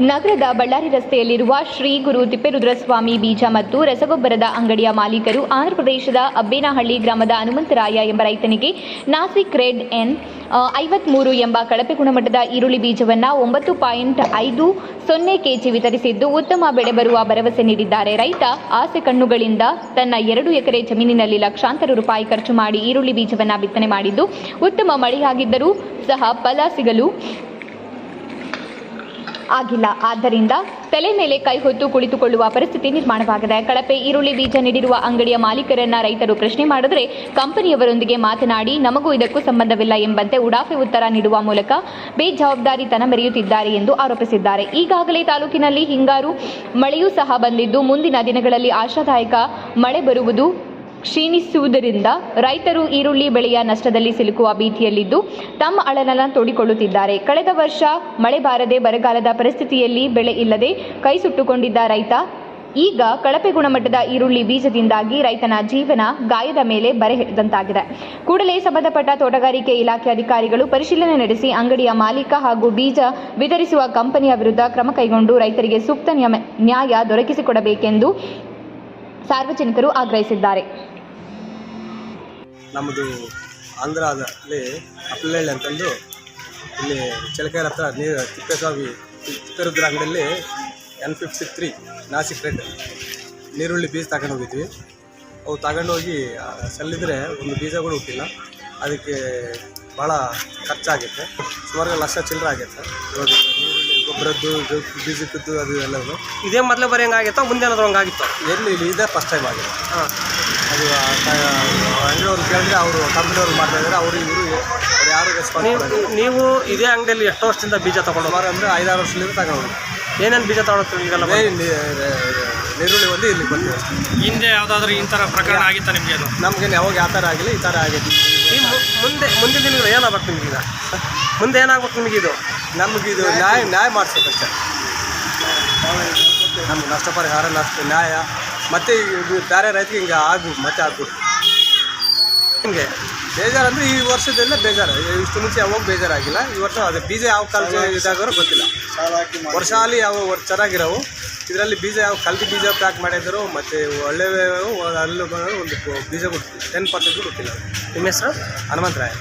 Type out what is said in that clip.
ನಗರದ ಬಳ್ಳಾರಿ ರಸ್ತೆಯಲ್ಲಿರುವ ಶ್ರೀ ಗುರು ತಿಪ್ಪೇರುದ್ರಸ್ವಾಮಿ ಬೀಜ ಮತ್ತು ರಸಗೊಬ್ಬರದ ಅಂಗಡಿಯ ಮಾಲೀಕರು ಆಂಧ್ರಪ್ರದೇಶದ ಅಬ್ಬೇನಹಳ್ಳಿ ಗ್ರಾಮದ ಹನುಮಂತರಾಯ ಎಂಬ ರೈತನಿಗೆ ನಾಸಿಕ್ ರೆಡ್ ಎನ್ ಐವತ್ಮೂರು ಎಂಬ ಕಳಪೆ ಗುಣಮಟ್ಟದ ಈರುಳ್ಳಿ ಬೀಜವನ್ನು ಒಂಬತ್ತು ಪಾಯಿಂಟ್ ಐದು ಸೊನ್ನೆ ಕೆಜಿ ವಿತರಿಸಿದ್ದು ಉತ್ತಮ ಬೆಳೆ ಬರುವ ಭರವಸೆ ನೀಡಿದ್ದಾರೆ. ರೈತ ಆಸೆ ಕಣ್ಣುಗಳಿಂದ ತನ್ನ ಎರಡು ಎಕರೆ ಜಮೀನಿನಲ್ಲಿ ಲಕ್ಷಾಂತರ ರೂಪಾಯಿ ಖರ್ಚು ಮಾಡಿ ಈರುಳ್ಳಿ ಬೀಜವನ್ನು ಬಿತ್ತನೆ ಮಾಡಿದ್ದು ಉತ್ತಮ ಮಳೆಯಾಗಿದ್ದರೂ ಸಹ ಫಲ ಸಿಗಲು ಆಗಿಲ್ಲ. ಆದ್ದರಿಂದ ತಲೆ ಮೇಲೆ ಕೈ ಹೊತ್ತು ಕುಳಿತುಕೊಳ್ಳುವ ಪರಿಸ್ಥಿತಿ ನಿರ್ಮಾಣವಾಗಿದೆ. ಕಳಪೆ ಈರುಳ್ಳಿ ಬೀಜ ನೀಡಿರುವ ಅಂಗಡಿಯ ಮಾಲೀಕರನ್ನ ರೈತರು ಪ್ರಶ್ನೆ ಮಾಡಿದರೆ ಕಂಪನಿಯವರೊಂದಿಗೆ ಮಾತನಾಡಿ, ನಮಗೂ ಇದಕ್ಕೂ ಸಂಬಂಧವಿಲ್ಲ ಎಂಬಂತೆ ಉಡಾಫೆ ಉತ್ತರ ನೀಡುವ ಮೂಲಕ ಬೇಜವಾಬ್ದಾರಿತನ ಮೆರೆಯುತ್ತಿದ್ದಾರೆ ಎಂದು ಆರೋಪಿಸಿದ್ದಾರೆ. ಈಗಾಗಲೇ ತಾಲೂಕಿನಲ್ಲಿ ಹಿಂಗಾರು ಮಳೆಯೂ ಸಹ ಬಂದಿದ್ದು, ಮುಂದಿನ ದಿನಗಳಲ್ಲಿ ಆಶಾದಾಯಕ ಮಳೆ ಬರುವುದು ಕ್ಷೀಣಿಸುವುದರಿಂದ ರೈತರು ಈರುಳ್ಳಿ ಬೆಳೆಯ ನಷ್ಟದಲ್ಲಿ ಸಿಲುಕುವ ಭೀತಿಯಲ್ಲಿದ್ದು ತಮ್ಮ ಅಳಲನ ತೋಡಿಕೊಳ್ಳುತ್ತಿದ್ದಾರೆ. ಕಳೆದ ವರ್ಷ ಮಳೆ ಬಾರದೆ ಬರಗಾಲದ ಪರಿಸ್ಥಿತಿಯಲ್ಲಿ ಬೆಳೆ ಇಲ್ಲದೆ ಕೈ ಸುಟ್ಟುಕೊಂಡಿದ್ದ ರೈತ, ಈಗ ಕಳಪೆ ಗುಣಮಟ್ಟದ ಈರುಳ್ಳಿ ಬೀಜದಿಂದಾಗಿ ರೈತನ ಜೀವನ ಗಾಯದ ಮೇಲೆ ಬರೆ ಹಿಡಿದಂತಾಗಿದೆ. ಕೂಡಲೇ ಸಂಬಂಧಪಟ್ಟ ತೋಟಗಾರಿಕೆ ಇಲಾಖೆ ಅಧಿಕಾರಿಗಳು ಪರಿಶೀಲನೆ ನಡೆಸಿ ಅಂಗಡಿಯ ಮಾಲೀಕ ಹಾಗೂ ಬೀಜ ವಿತರಿಸುವ ಕಂಪನಿಯ ವಿರುದ್ಧ ಕ್ರಮ ಕೈಗೊಂಡು ರೈತರಿಗೆ ಸೂಕ್ತ ನ್ಯಾಯ ದೊರಕಿಸಿಕೊಡಬೇಕೆಂದು ಸಾರ್ವಜನಿಕರು ಆಗ್ರಹಿಸಿದ್ದಾರೆ. ನಮ್ಮದು ಆಂಧ್ರದಲ್ಲಿ ಅಪ್ಪಲಹಳ್ಳಿ ಅಂತಂದು ಇಲ್ಲಿ ಚಿಲಕೆರೆ ಹತ್ರ ನೀರು ತಿಪ್ಪೇಸ್ವಾಮಿ ತಿಪ್ಪೇರುದ್ರ ಅಂಗಡಿಯಲ್ಲಿ N fifty three Nasik red ನೀರುಳ್ಳಿ ಬೀಜ ತಗೊಂಡು ಹೋಗಿದ್ವಿ. ಅವು ತಗೊಂಡೋಗಿ ಸಲ್ಲಿದ್ರೆ ಒಂದು ಬೀಜ ಕೂಡ ಹುಟ್ಟಿಲ್ಲ. ಅದಕ್ಕೆ ಭಾಳ ಖರ್ಚಾಗುತ್ತೆ ಸುಮಾರು ಲಕ್ಷ ಚಿಲ್ಲರೆ ಆಗೈತೆ. ಇವಾಗ ಇದು ಬೀಜಕ್ಕದ್ದು ಅದು ಎಲ್ಲವೂ ಇದೇ ಮೊದಲೇ ಬರೀ ಹಂಗಾಗಿತ್ತೋ ಮುಂದೆ ಏನಾದ್ರು ಹಂಗಾಗಿತ್ತು? ಎಲ್ಲಿ ಇಲ್ಲಿ ಇದೇ ಫಸ್ಟ್ ಟೈಮ್ ಆಗಿದೆ. ಹಾಂ. ಅದು ಅಂಗಡಿಯವ್ರು ಕೇಳಿದ್ರೆ ಅವರು ಕಂಪ್ನಿಯವ್ರು ಮಾಡ್ತಾ ಇದ್ದಾರೆ ಅವರು ಇವರು ಅವ್ರು ಯಾರು ರೆಸ್ಪಾನ್ಸ್ ನೀವು ನೀವು ಇದೇ ಅಂಗಡಿಯಲ್ಲಿ ಎಷ್ಟು ವರ್ಷದಿಂದ ಬೀಜ ತಗೊಂಡು ಸುಮಾರು ಅಂದರೆ ಐದಾರು ವರ್ಷದಿಂದ ತಗೊಂಡು ಏನೇನು ಬೀಜ ತಗೊಳತ್ತೀರಿ ಈಗೆಲ್ಲ ನೀರುಳ್ಳಿ ಒಂದು ಇಲ್ಲಿ ಬಂದಿದೆ ಅಷ್ಟೇ. ಹಿಂದೆ ಯಾವುದಾದ್ರೂ ಈ ಥರ ಪ್ರಕರಣ ಆಗಿತ್ತಾ ಅದು? ನಮ್ಗೇನು ಯಾವಾಗ ಯಾವ ಥರ ಆಗಿಲ್ಲ ಈ ಥರ ಆಗಿದೆ ಈ ಮು- ಮುಂದೆ ಮುಂದಿನ ದಿನಗಳು ಏನಾಗ್ಬೇಕು ನಿಮಗೆ ಈಗ ಮುಂದೆ ಏನಾಗ್ಬೇಕು ನಿಮಗೆ ಇದು ನಮ್ಗೆ ಇದು ನ್ಯಾಯ ನ್ಯಾಯ ಮಾಡಿಸ್ಬೇಕಷ್ಟೇ. ನಮ್ಗೆ ನಷ್ಟ ಪರಿಹಾರ ನಷ್ಟ, ನ್ಯಾಯ. ಮತ್ತೆ ಇದು ಬೇರೆ ರೈತರಿಗೆ ಹಿಂಗೆ ಆಗು, ಮತ್ತೆ ಆಗ್ಬಿಟ್ಟು ಹಿಂಗೆ ಬೇಜಾರು ಅಂದರೆ ಈ ವರ್ಷದಲ್ಲ ಬೇಜಾರು. ಇಷ್ಟು ಮುಂಚೆ ಯಾವಾಗ ಬೇಜಾರಾಗಿಲ್ಲ. ಈ ವರ್ಷ ಅದು ಬೀಜ ಯಾವ ಕಾಲ ಇದಾಗೋರು ಗೊತ್ತಿಲ್ಲ. ವರ್ಷ ಅಲ್ಲಿ ಯಾವ ಚೆನ್ನಾಗಿರೋವು. ಇದರಲ್ಲಿ ಬೀಜ ಯಾವ ಕಲ್ತಿ ಬೀಜ ಪ್ಯಾಕ್ ಮಾಡಿದ್ರು ಮತ್ತು ಒಳ್ಳೆ ಅಲ್ಲೂ ಒಂದು ಬೀಜ ಗೊತ್ತಿಲ್ಲ ಟೆನ್ ಪರ್ಸೆಂಟ್ ಗೊತ್ತಿಲ್ಲ ನಿಮ್ಮ ಹೆಸರು? ಹನುಮಂತರಾಯ